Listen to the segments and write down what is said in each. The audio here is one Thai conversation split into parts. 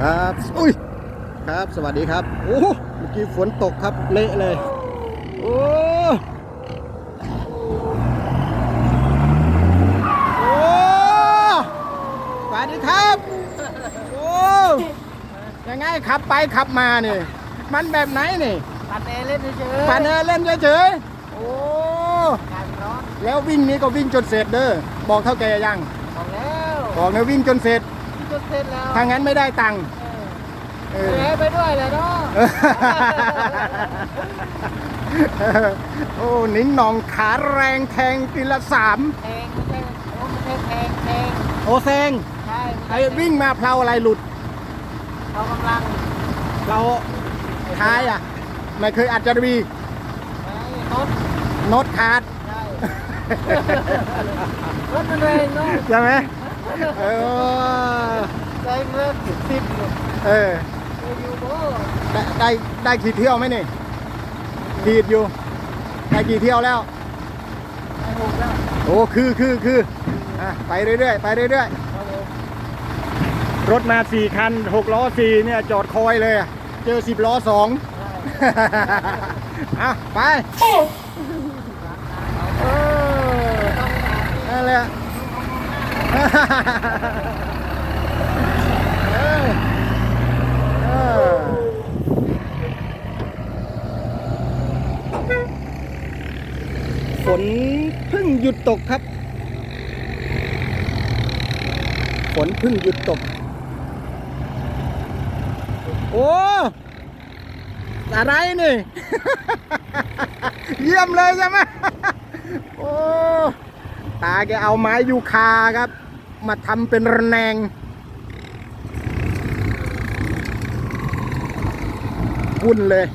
ครับอุ้ยครับสวัสดีครับโอ้โหเมื่อกี้ฝนตกครับเละเลยโอ้โอ้สวัสดีครับโอ้ยังไงขับไปขับมานี่มันแบบไหนนี่ปัดเอเล่นเฉยๆปานเนอเล่นเฉยๆโอ้การร้อนแล้ววิ่งนี้ก็วิ่งจนเสร็จเด้อบอกเท่าแกยังบอกแล้วบอกนะวิ่งจนเสร็จ จนเสร็จแล้วถ้างั้นไม่ได้ตังค์เอเอออให้ไปด้วยเลยเนาะโอ้นิ้งหนองขาแรงแทงทีละสามแทงไม่ใช่โอ้ไม่ใช่แทงแทงโอแซงใช่ไอ้วิ่งมาเพลาอะไรหลุดเขากำลังเราท้ายอะ ไม่เคยอัดจารวีไอ้รถโน็อตขาดใช่รถมันแรงเนาะใช่ไหม เออแรงเริ่มสิบสิบอยู่เออเอออยู่โบ้ได้ได้ได้กี่เที่ยวไหมนี่ขีดอยู่ ได้กี่เที่ยวแล้วไอ้หกแล้วโอ้คือคือคืออะไปเรื่อยๆไปเรื่อยเอาเลยๆรถมาสี่คันหกล้อสี่เนี่ยจอดคอยเลยอะเจอสิบล้อสองใช่อะไปเออต้องการนั่นแหละเออเออ ฝนเพิ่งหยุดตกครับ ฝนเพิ่งหยุดตก โอ้อะไรนี่ เยี่ยมเลยใช่ไหมโอ้ตาแกเอาไม้ยูคาครับ มาทำเป็นระแนง วุ่นเลย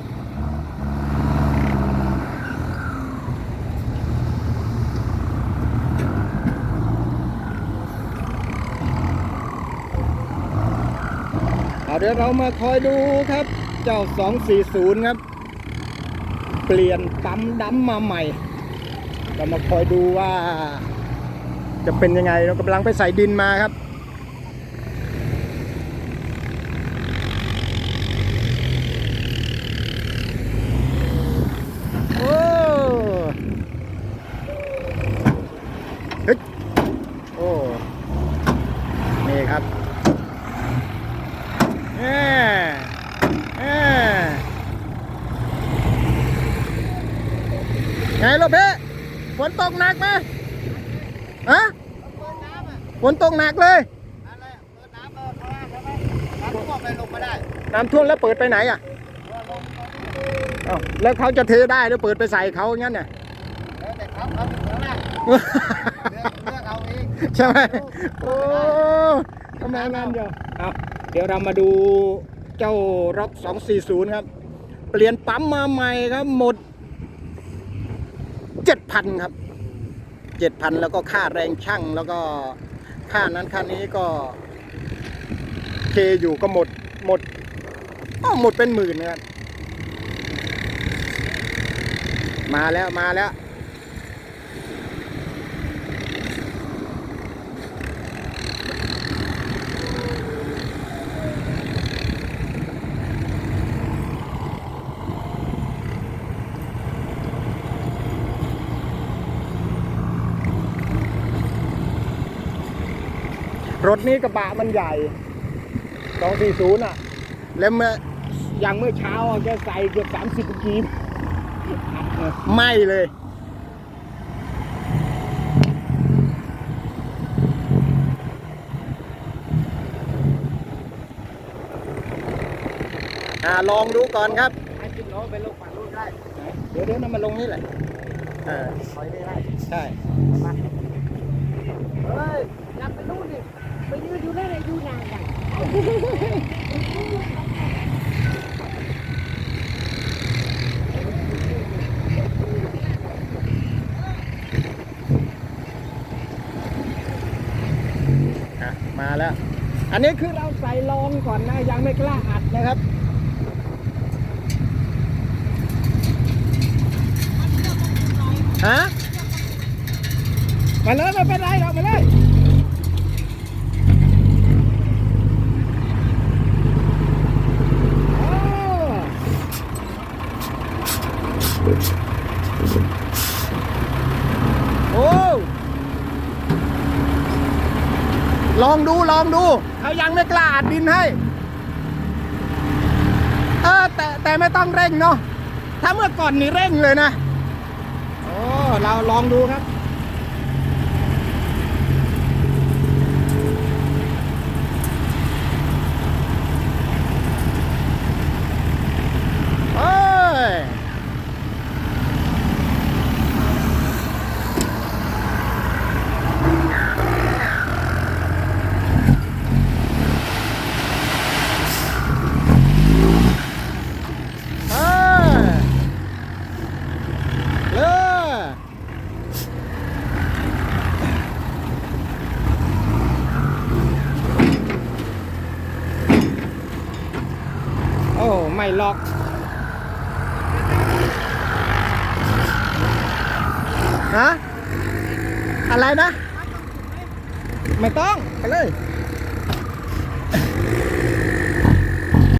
เอาเดี๋ยวเรามาคอยดูครับ เจ้า 240 ครับ เปลี่ยนปั๊มดำมาใหม่ เรามาคอยดูว่า จะเป็นยังไงเรากำลังไปใส่ดินมาครับ โอ้เฮ้ยโอ้นี่ครับแอ่แอ่ไงลูกพี่ฝนตกหนักไหม อะฝนตกหนักเลยอะไรอะเปิดน้ำเออข้างล่างใช่ไหมน้ำท่วมไปลงมาได้น้ำท่วมแล้วเปิดไปไหนอะเออลงลงอ้าวแล้วเขาจะเทได้หรือเปิดไปใส่เขาอย่างนั้นน่ะแล้วแต่เขาเขาถึงข้างล่างเลือกเลือกเอาเองใช่ไหมโอ้ทำไมงานเดียวเอาเดี๋ยวเรามาดูเจ้าร็อก240 ครับ เปลี่ยนปั๊มมาใหม่ครับ หมด 7,000 ครับ 7,000แล้วก็ค่าแรงช่างแล้วก็ค่านั้นค่านี้ก็เคอยู่ก็หมดหมดอ้าวหมดเป็นหมื่นนะครับมาแล้วมาแล้ว รถนี้กระบะมันใหญ่ 240 อะ แล้วเมื่ออย่างเมื่อเช้าอะแกใส่เกือบ 30กีบไหม่เลย อ่าลองดูก่อนครับให้ขึ้นรถไปลงฝั่งนู้นได้ เดี๋ยวเดี๋ยวน้ำมันลงนี่แหละเออถอยได้ได้ใช่มาเฮ้ยยับไปนู่นดิ ไปยืนอยู่นั่นเลยอยู่นานจังอะมาแล้ว อันนี้คือเราใส่ลองก่อนนะ ยังไม่กล้าอัดนะครับ ฮะ มาเลยไม่เป็นไรหรอมาเลย โอ้ลองดูลองดูเขายังไม่กล้าอัดดินให้ เออแต่แต่ไม่ต้องเร่งเนาะถ้าเมื่อก่อนนี่เร่งเลยนะโอ้เราลองดูครับ เอ้ย เอ้ยเลิกโอ้ ไม่ล็อกฮะอะไรนะ ไม่ต้อง ไปเลย